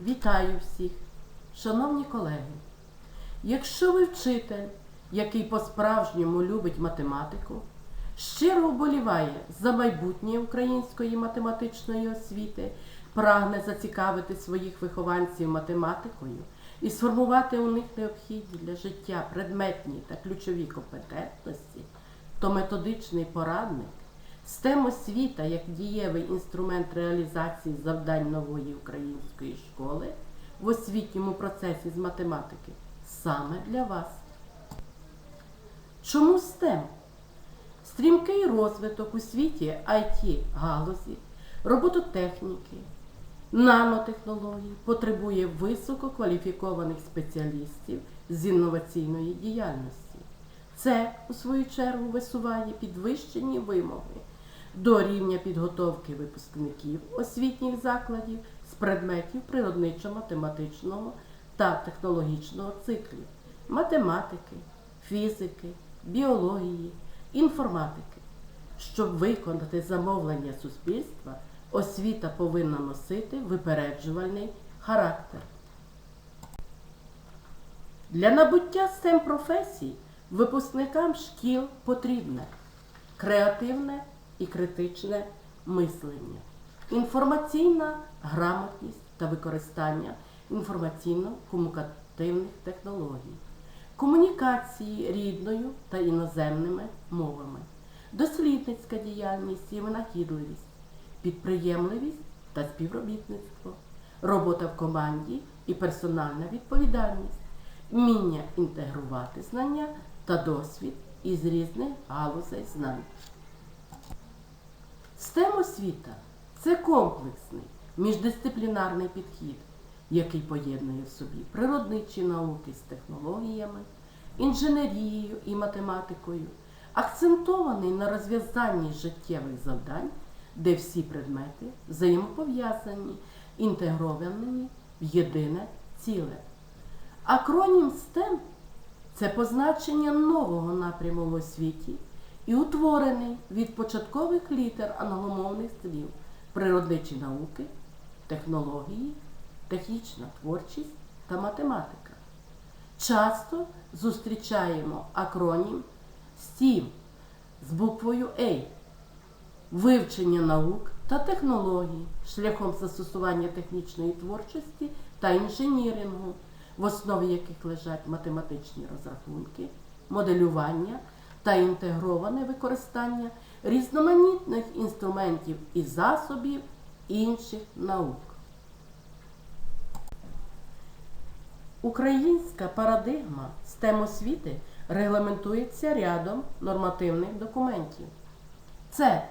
Вітаю всіх, шановні колеги. Якщо ви вчитель, який по-справжньому любить математику, щиро вболіває за майбутнє української математичної освіти, прагне зацікавити своїх вихованців математикою і сформувати у них необхідні для життя предметні та ключові компетентності, то методичний порадник STEM освіта як дієвий інструмент реалізації завдань нової української школи в освітньому процесі з математики саме для вас. Чому STEM? Стрімкий розвиток у світі IT галузі, робототехніки, нанотехнологій потребує висококваліфікованих спеціалістів з інноваційної діяльності. Це, у свою чергу, висуває підвищені вимоги до рівня підготовки випускників освітніх закладів з предметів природничо-математичного та технологічного циклів, математики, фізики, біології, інформатики. Щоб виконати замовлення суспільства, освіта повинна носити випереджувальний характер. Для набуття STEM професій випускникам шкіл потрібне креативне і критичне мислення, інформаційна грамотність та використання інформаційно-комунікативних технологій, комунікації рідною та іноземними мовами, дослідницька діяльність і винахідливість, підприємливість та співробітництво, робота в команді і персональна відповідальність, вміння інтегрувати знання та досвід із різних галузей знань. STEM освіта це комплексний міждисциплінарний підхід, який поєднує в собі природничі науки з технологіями, інженерією і математикою, акцентований на розв'язанні життєвих завдань, де всі предмети взаємопов'язані, інтегровані в єдине ціле. Акронім STEM це позначення нового напряму в освіті і утворений від початкових літер англомовних слів природничі науки, технології, технічна творчість та математика. Часто зустрічаємо акронім STEAM з буквою A вивчення наук та технологій шляхом застосування технічної творчості та інженірингу, в основі яких лежать математичні розрахунки, моделювання та інтегроване використання різноманітних інструментів і засобів інших наук. Українська парадигма STEM освіти регламентується рядом нормативних документів. Це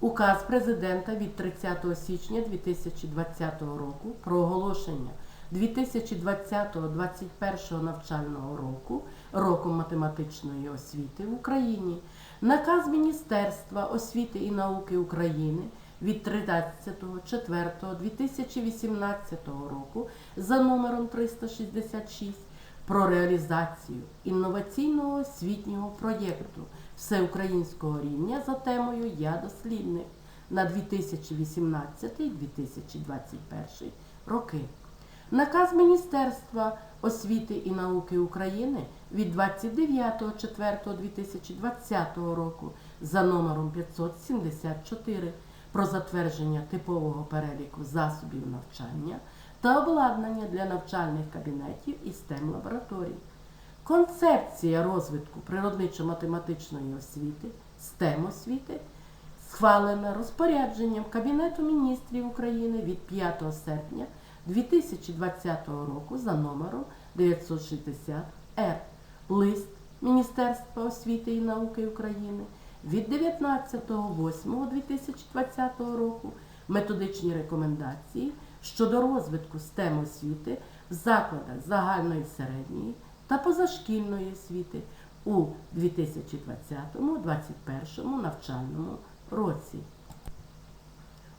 Указ президента від 30 січня 2020 року про оголошення 2020-2021 навчального року роком математичної освіти в Україні, наказ Міністерства освіти і науки України від 13.04.2018 року за номером 366 про реалізацію інноваційного освітнього проєкту всеукраїнського рівня за темою Я дослідник на 2018-2021 роки. Наказ Міністерства освіти і науки України від 29.04.2020 року за номером 574 про затвердження типового переліку засобів навчання та обладнання для навчальних кабінетів і STEM лабораторій. Концепція розвитку природничо-математичної освіти, STEM освіти схвалена розпорядженням Кабінету міністрів України від 5 серпня 2020 року за номером 960 Р. Лист Міністерства освіти і науки України від 19.08.2020 року методичні рекомендації щодо розвитку STEM освіти в закладах загальної середньої та позашкільної освіти у 2020-2021 навчальному році.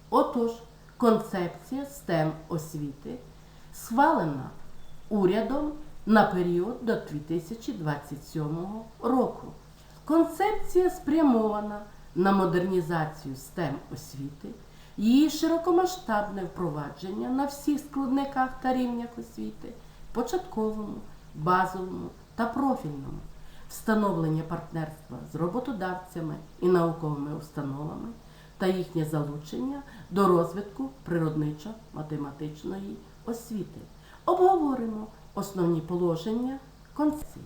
Отож, концепція STEM освіти схвалена урядом на період до 2027 року. Концепція спрямована на модернізацію STEM освіти, її широкомасштабне впровадження на всіх складниках та рівнях освіти, початковому, базовому та профільному, встановлення партнерства з роботодавцями і науковими установами та їхнє залучення до розвитку природничо-математичної освіти. Обговоримо основні положення концепції.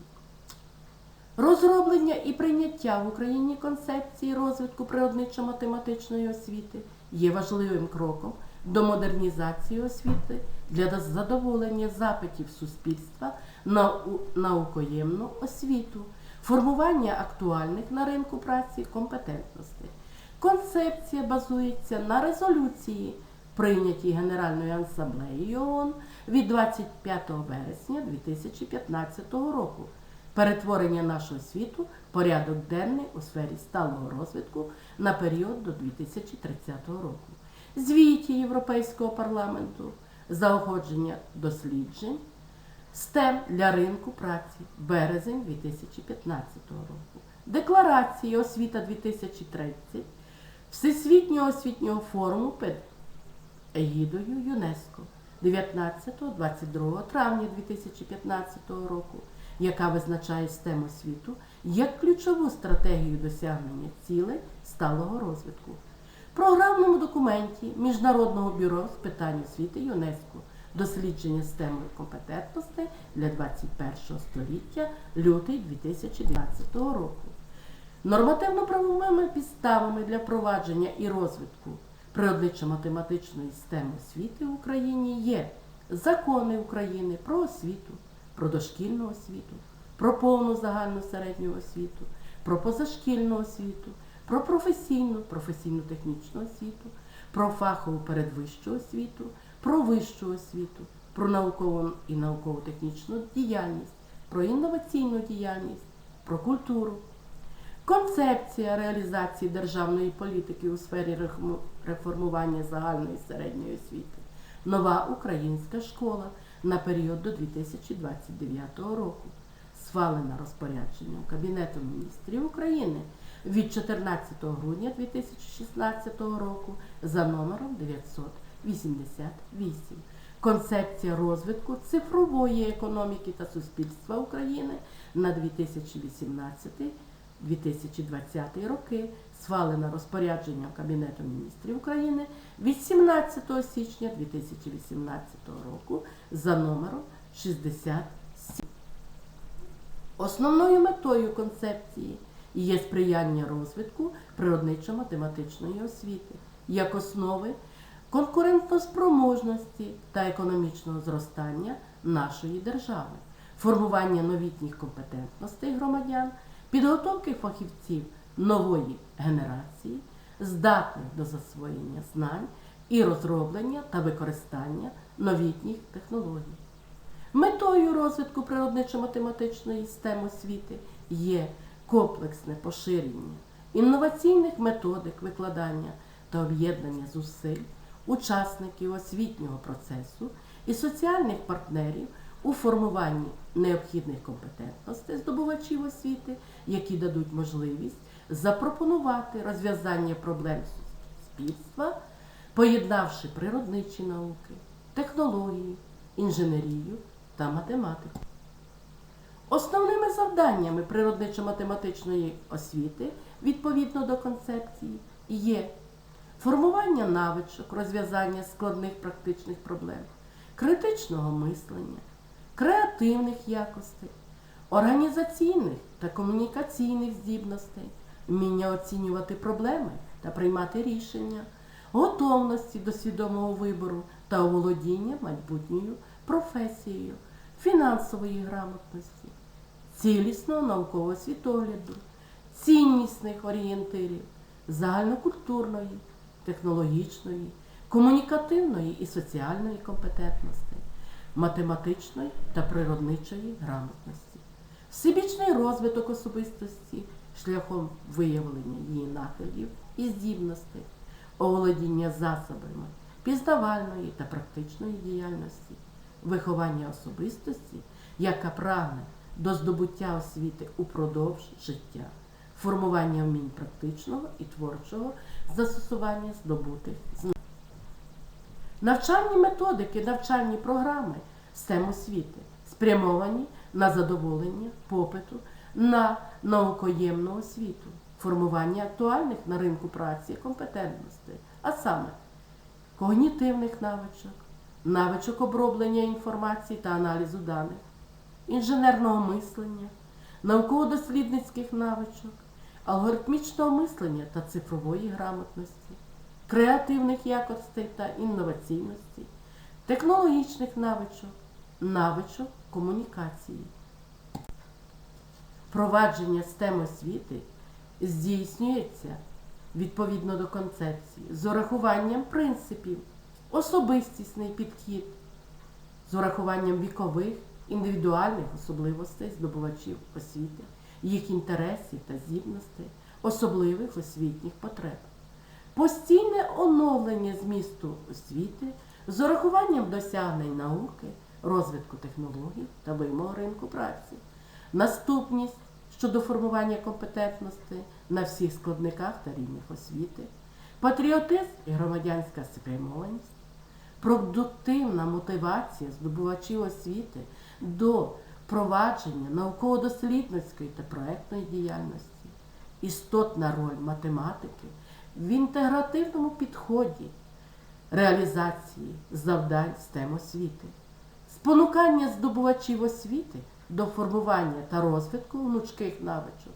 Розроблення і прийняття в Україні концепції розвитку природничо-математичної освіти є важливим кроком до модернізації освіти для задоволення запитів суспільства на наукоємну освіту, формування актуальних на ринку праці компетентностей. Концепція базується на резолюції, прийнятій Генеральною асамблеєю ООН від 25 вересня 2015 року. Перетворення нашого світу порядок денний у сфері сталого розвитку на період до 2030 року. Звіті Європейського парламенту, заоходження досліджень, STEM для ринку праці, березень 2015 року. Декларації освіта 2030, Всесвітнього освітнього форуму під егідою ЮНЕСКО 19-22 травня 2015 року, яка визначає STEM освіту як ключову стратегію досягнення цілей сталого розвитку. Програмному документі Міжнародного бюро з питань освіти ЮНЕСКО дослідження STEM компетентностей для 21 століття лютий 2012 року. Нормативно-правовими підставами для впровадження і розвитку природничо-математичної системи освіти в Україні є закони України про освіту, про дошкільну освіту, про повну загальну середню освіту, про позашкільну освіту, про професійну, професійно-технічну освіту, про фахову передвищу освіту, про вищу освіту, про наукову і науково-технічну діяльність, про інноваційну діяльність, про культуру. Концепція реалізації державної політики у сфері реформування загальної середньої освіти. Нова українська школа на період до 2029 року. Схвалена розпорядженням Кабінету міністрів України від 14 грудня 2016 року за номером 988. Концепція розвитку цифрової економіки та суспільства України на 2018 2020 роки, схвалена розпорядженням Кабінету міністрів України від 17 січня 2018 року за номером 67. Основною метою концепції є сприяння розвитку природничо-математичної освіти як основи конкурентоспроможності та економічного зростання нашої держави, формування новітніх компетентностей громадян, підготовки фахівців нової генерації, здатних до засвоєння знань і розроблення та використання новітніх технологій. Метою розвитку природничо-математичної системи освіти є комплексне поширення інноваційних методик викладання та об'єднання зусиль учасників освітнього процесу і соціальних партнерів у формуванні необхідних компетентностей здобувачів освіти, які дадуть можливість запропонувати розв'язання проблем суспільства, поєднавши природничі науки, технології, інженерію та математику. Основними завданнями природничо-математичної освіти відповідно до концепції є формування навичок, розв'язання складних практичних проблем, критичного мислення, креативних якостей, організаційних та комунікаційних здібностей, вміння оцінювати проблеми та приймати рішення, готовності до свідомого вибору та оволодіння майбутньою професією, фінансової грамотності, цілісного наукового світогляду, ціннісних орієнтирів, загальнокультурної, технологічної, комунікативної і соціальної компетентності, математичної та природничої грамотності, всебічний розвиток особистості шляхом виявлення її нахилів і здібностей, оволодіння засобами пізнавальної та практичної діяльності, виховання особистості, яка прагне до здобуття освіти упродовж життя, формування вмінь практичного і творчого застосування здобутих знань. Навчальні методики, навчальні програми STEM освіти спрямовані на задоволення попиту на наукоємну освіту, формування актуальних на ринку праці компетентностей, а саме когнітивних навичок, навичок оброблення інформації та аналізу даних, інженерного мислення, науково-дослідницьких навичок, алгоритмічного мислення та цифрової грамотності, креативних якостей та інноваційності, технологічних навичок, навичок комунікації. Впровадження STEM освіти здійснюється відповідно до концепції з урахуванням принципів, особистісний підхід, з урахуванням вікових, індивідуальних особливостей здобувачів освіти, їх інтересів та здібностей, особливих освітніх потреб. Постійне оновлення змісту освіти з урахуванням досягнень науки, розвитку технологій та вимог ринку праці, наступність щодо формування компетентності на всіх складниках та рівнях освіти, патріотизм і громадянська спрямованість, продуктивна мотивація здобувачів освіти до провадження науково-дослідницької та проектної діяльності, істотна роль математики в інтегративному підході реалізації завдань STEM освіти, спонукання здобувачів освіти до формування та розвитку гнучких навичок,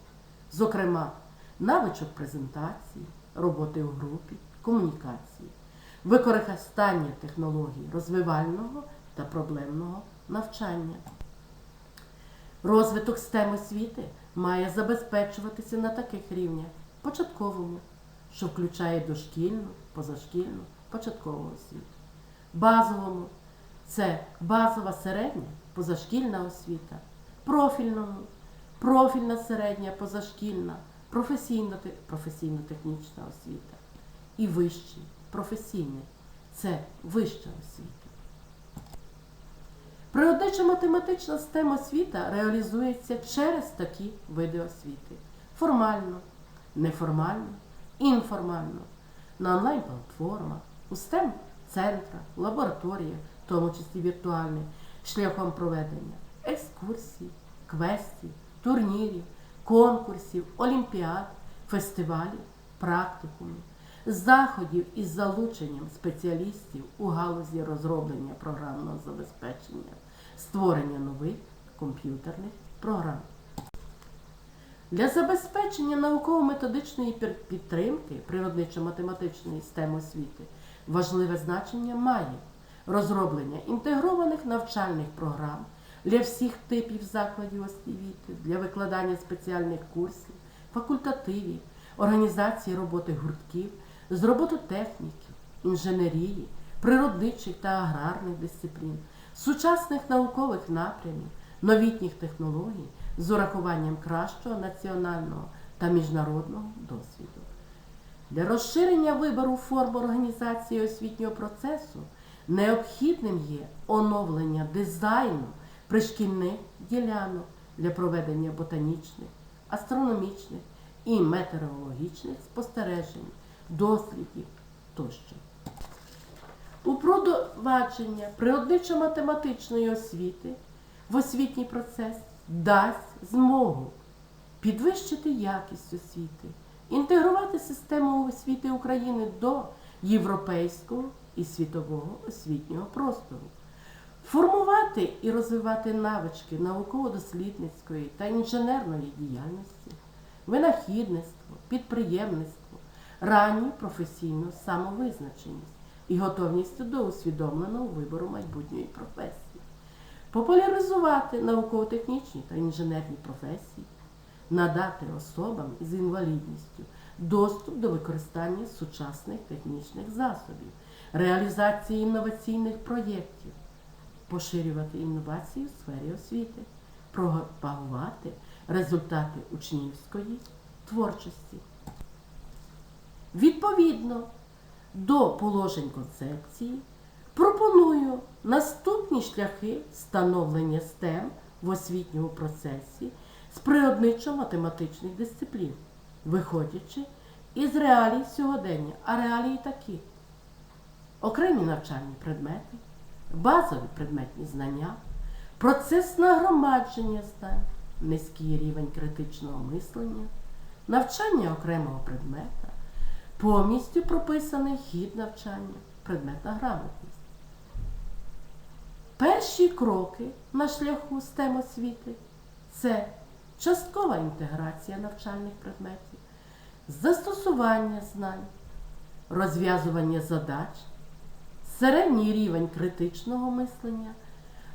зокрема, навичок презентації, роботи у групі, комунікації, використання технологій розвивального та проблемного навчання. Розвиток STEM освіти має забезпечуватися на таких рівнях початковому, що включає дошкільну, позашкільну, початкову освіту. Базовому це базова середня, позашкільна освіта, профільному, профільна середня, позашкільна, професійно- професійно-технічна освіта. І вищий, професійний це вища освіта. Природнича математична STEM освіта реалізується через такі види освіти: формально, неформально, інформально, на онлайн-платформах, у STEM центрах, лабораторіях, в тому числі віртуальних, шляхом проведення екскурсій, квестів, турнірів, конкурсів, олімпіад, фестивалів, практикумів, заходів із залученням спеціалістів у галузі розроблення програмного забезпечення, створення нових комп'ютерних програм. Для забезпечення науково-методичної підтримки природничо-математичної STEM освіти важливе значення має розроблення інтегрованих навчальних програм для всіх типів закладів освіти, для викладання спеціальних курсів, факультативів, організації роботи гуртків, з робототехніки, інженерії, природничих та аграрних дисциплін, сучасних наукових напрямів, новітніх технологій з урахуванням кращого національного та міжнародного досвіду. Для розширення вибору форм організації освітнього процесу необхідним є оновлення дизайну пришкільних ділянок для проведення ботанічних, астрономічних і метеорологічних спостережень, дослідів тощо. Упровадження природничо-математичної освіти в освітній процес дасть змогу підвищити якість освіти, інтегрувати систему освіти України до європейського і світового освітнього простору, формувати і розвивати навички науково-дослідницької та інженерної діяльності, винахідництво, підприємництво, ранню професійну самовизначеність і готовність до усвідомленого вибору майбутньої професії, популяризувати науково-технічні та інженерні професії, надати особам з інвалідністю доступ до використання сучасних технічних засобів, реалізації інноваційних проєктів, поширювати інновації в сфері освіти, пропагувати результати учнівської творчості. Відповідно до положень концепції пропоную наступні шляхи становлення STEM в освітньому процесі з природничо-математичних дисциплін, виходячи із реалій сьогодення, а реалії такі. окремі навчальні предмети, базові предметні знання, процес нагромадження знань, низький рівень критичного мислення, навчання окремого предмета, повністю прописаний хід навчання, предметна грамотність. Перші кроки на шляху STEM освіти це часткова інтеграція навчальних предметів, застосування знань, розв'язування задач, середній рівень критичного мислення,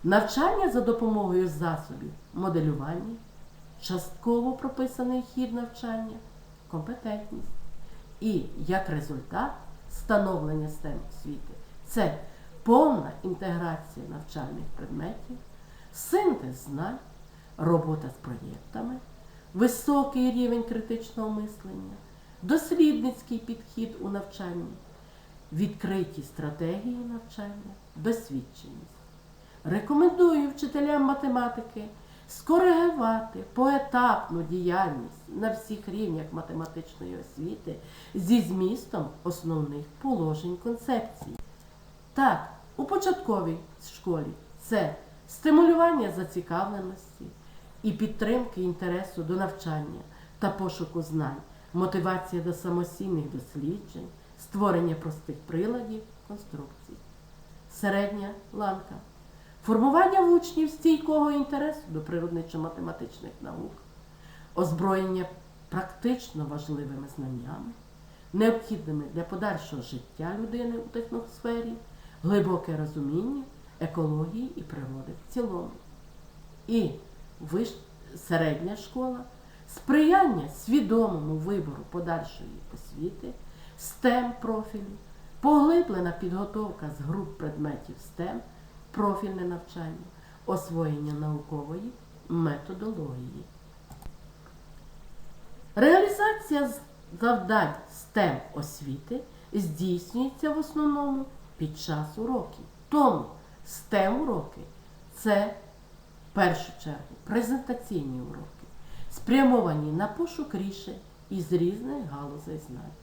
навчання за допомогою засобів моделювання, частково прописаний хід навчання, компетентність. І як результат становлення STEM освіти це повна інтеграція навчальних предметів, синтез знань, робота з проєктами, високий рівень критичного мислення, дослідницький підхід у навчанні, відкриті стратегії навчання, досвідченість. Рекомендую вчителям математики скоригувати поетапну діяльність на всіх рівнях математичної освіти зі змістом основних положень концепції. Так, у початковій школі це стимулювання зацікавленості і підтримки інтересу до навчання та пошуку знань, мотивація до самостійних досліджень, створення простих приладів, конструкцій. Середня ланка. Формування в учнів стійкого інтересу до природничо-математичних наук, озброєння практично важливими знаннями, необхідними для подальшого життя людини у техносфері, глибоке розуміння екології і природи в цілому. І виш... середня школа, сприяння свідомому вибору подальшої освіти, STEM профілю, поглиблена підготовка з груп предметів STEM, профільне навчання, освоєння наукової методології. Реалізація завдань STEM освіти здійснюється в основному під час уроків. Тому STEM уроки це в першу чергу презентаційні уроки, спрямовані на пошук рішень із різних галузей знань.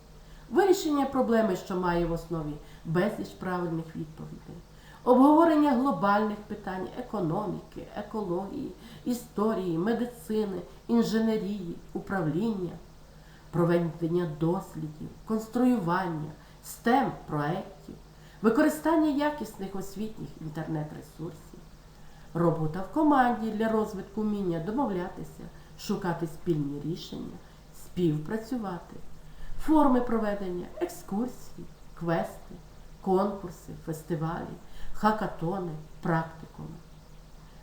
Вирішення проблеми, що має в основі безліч правильних відповідей, обговорення глобальних питань економіки, екології, історії, медицини, інженерії, управління, проведення дослідів, конструювання, STEM проєктів, використання якісних освітніх інтернет-ресурсів, робота в команді для розвитку вміння домовлятися, шукати спільні рішення, співпрацювати, форми проведення екскурсій, квести, конкурси, фестивалі, хакатони, практикуми,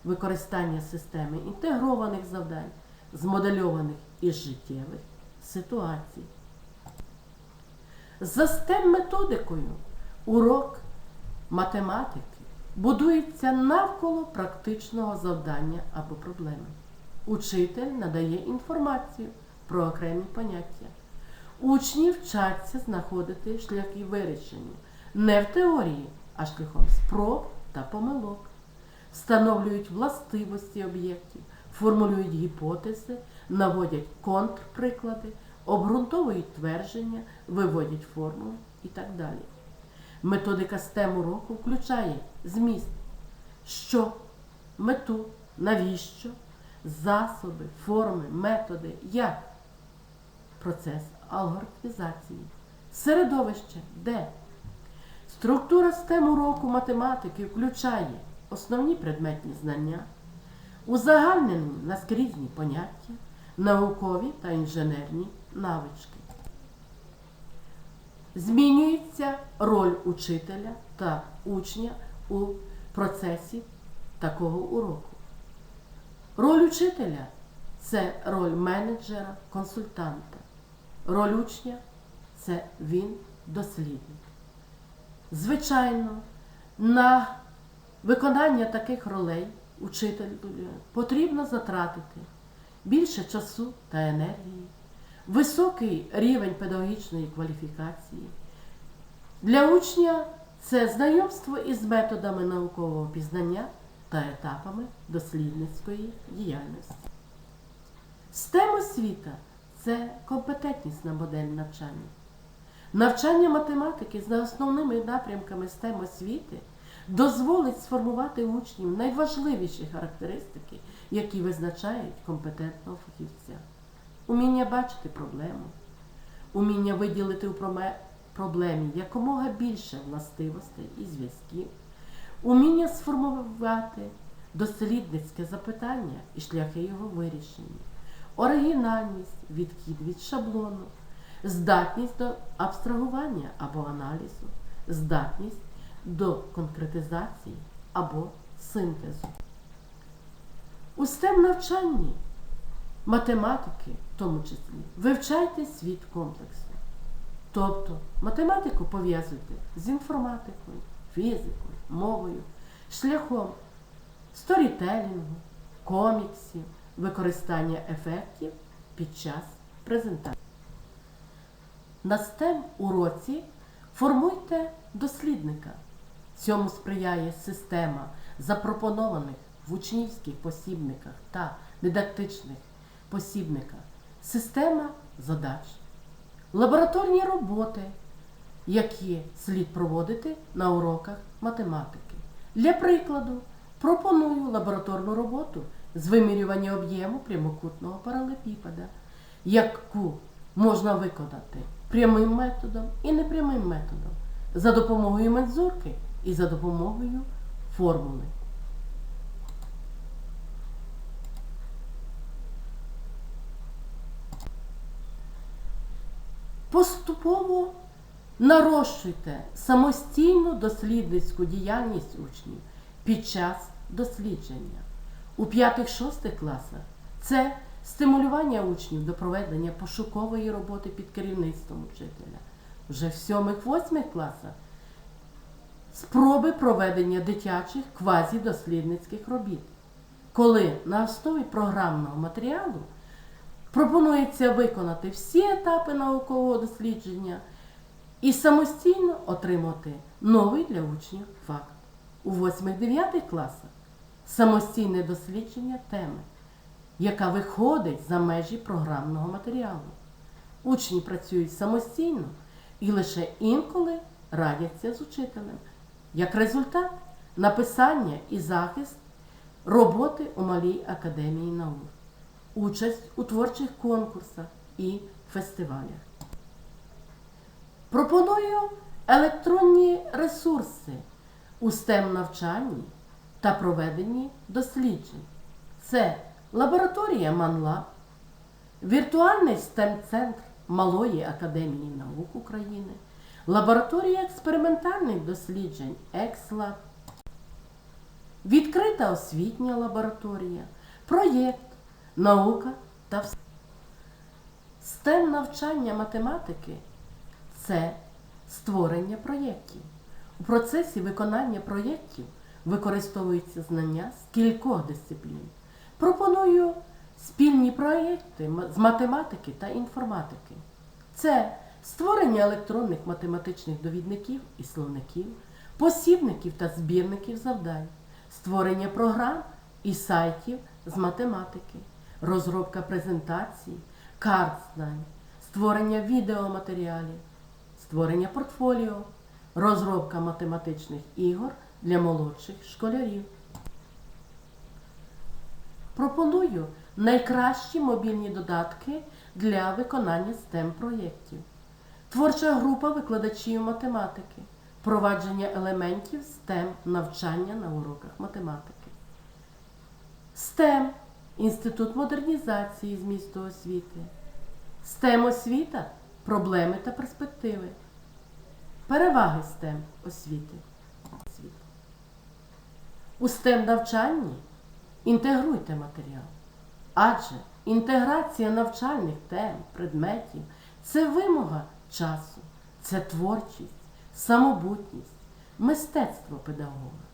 використання системи інтегрованих завдань, змодельованих із життєвих ситуацій. За STEM методикою урок математики будується навколо практичного завдання або проблеми. Учитель надає інформацію про окремі поняття. Учні вчаться знаходити шляхи вирішення не в теорії, а шляхом спроб та помилок. Встановлюють властивості об'єктів, формулюють гіпотези, наводять контрприклади, обґрунтовують твердження, виводять формули і так далі. Методика STEM уроку включає зміст, що, мету, навіщо, засоби, форми, методи, як, процес алгоритмізації, середовище, де. Структура STEM уроку математики включає основні предметні знання, узагальнені наскрізні поняття, наукові та інженерні навички. Змінюється роль учителя та учня у процесі такого уроку. Роль учителя це роль менеджера, консультанта. Роль учня це він дослідник. Звичайно, на виконання таких ролей учителю потрібно затратити більше часу та енергії, високий рівень педагогічної кваліфікації. Для учня це знайомство із методами наукового пізнання та етапами дослідницької діяльності. STEM освіта це компетентнісна модель навчання. Навчання математики за основними напрямками STEM освіти дозволить сформувати учнів найважливіші характеристики, які визначають компетентного фахівця. Уміння бачити проблему, уміння виділити у проблемі якомога більше властивостей і зв'язків, уміння сформувати дослідницьке запитання і шляхи його вирішення, оригінальність, відхід від шаблону, здатність до абстрагування або аналізу, здатність до конкретизації або синтезу. У STEM навчанні математики, в тому числі, вивчайте світ комплексно. Тобто математику пов'язуйте з інформатикою, фізикою, мовою, шляхом сторітелінгу, коміксів, використання ефектів під час презентації. На STEM уроці формуйте дослідника. Цьому сприяє система запропонованих в учнівських посібниках та дидактичних посібниках, система задач, лабораторні роботи, які слід проводити на уроках математики. Для прикладу, пропоную лабораторну роботу з вимірювання об'єму прямокутного паралепіпеда, яку можна виконати прямим методом і непрямим методом, за допомогою мензурки і за допомогою формули. Поступово нарощуйте самостійну дослідницьку діяльність учнів під час дослідження. У 5-6 класах це стимулювання учнів до проведення пошукової роботи під керівництвом учителя. Вже в 7-8 класах спроби проведення дитячих квазідослідницьких робіт, коли на основі програмного матеріалу пропонується виконати всі етапи наукового дослідження і самостійно отримати новий для учнів факт. У 8-9 класах самостійне дослідження теми, яка виходить за межі програмного матеріалу. Учні працюють самостійно і лише інколи радяться з учителем. Як результат, написання і захист роботи у Малій академії наук, участь у творчих конкурсах і фестивалях. Пропоную електронні ресурси у STEM навчанні та проведенні досліджень. Це лабораторія ManLab, віртуальний STEM-центр Малої академії наук України, лабораторія експериментальних досліджень ExLab, відкрита освітня лабораторія, проєкт Наука та все. STEM навчання математики це створення проєктів. У процесі виконання проєктів використовуються знання з кількох дисциплін. Пропоную спільні проєкти з математики та інформатики. Це створення електронних математичних довідників і словників, посібників та збірників завдань, створення програм і сайтів з математики, розробка презентацій, карт знань, створення відеоматеріалів, створення портфоліо, розробка математичних ігор для молодших школярів. Пропоную найкращі мобільні додатки для виконання STEM проєктів. Творча група викладачів математики, впровадження елементів STEM навчання на уроках математики. STEM Інститут модернізації змісту освіти. STEM освіта проблеми та перспективи. Переваги STEM освіти. У STEM навчанні інтегруйте матеріал. Адже інтеграція навчальних тем, предметів це вимога часу, це творчість, самобутність, мистецтво педагога.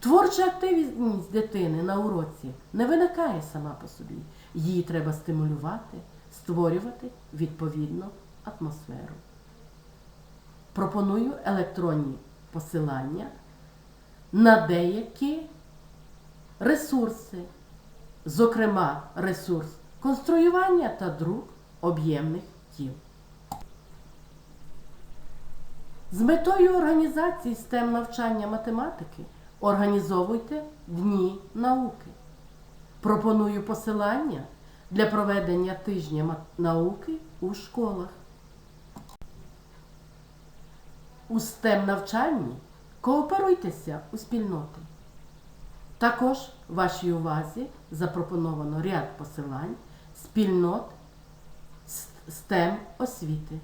Творча активність дитини на уроці не виникає сама по собі. Її треба стимулювати, створювати відповідну атмосферу. Пропоную електронні посилання на деякі ресурси, зокрема ресурс конструювання та друк об'ємних тіл. З метою організації STEM навчання математики організовуйте дні науки. Пропоную посилання для проведення тижня науки у школах. У STEM навчанні кооперуйтеся у спільноти. Також вашій увазі запропоновано ряд посилань спільнот STEM освіти.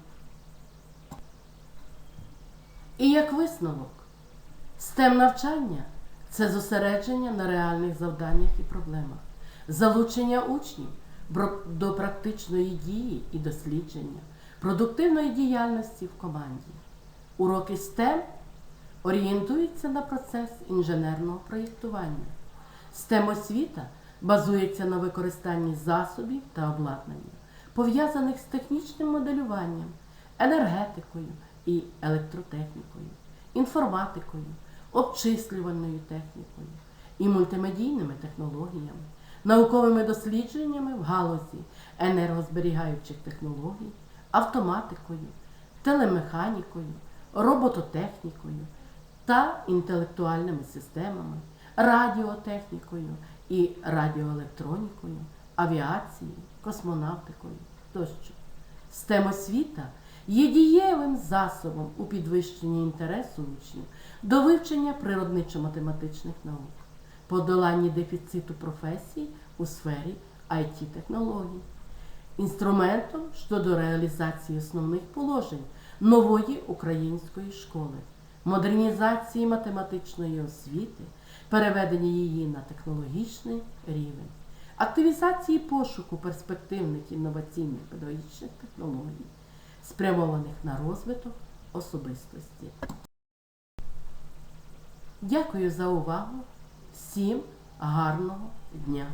І як висновок, STEM навчання це зосередження на реальних завданнях і проблемах, залучення учнів до практичної дії і дослідження, продуктивної діяльності в команді. Уроки STEM орієнтуються на процес інженерного проєктування. STEM освіта базується на використанні засобів та обладнання, пов'язаних з технічним моделюванням, енергетикою і електротехнікою, інформатикою, обчислювальною технікою і мультимедійними технологіями, науковими дослідженнями в галузі енергозберігаючих технологій, автоматикою, телемеханікою, робототехнікою та інтелектуальними системами, радіотехнікою і радіоелектронікою, авіацією, космонавтикою тощо. STEM освіта є дієвим засобом у підвищенні інтересу учнів до вивчення природничо-математичних наук, подоланні дефіциту професій у сфері IT-технологій, інструментом щодо реалізації основних положень нової української школи, модернізації математичної освіти, переведення її на технологічний рівень, активізації пошуку перспективних інноваційних педагогічних технологій, спрямованих на розвиток особистості. Дякую за увагу. Всім гарного дня!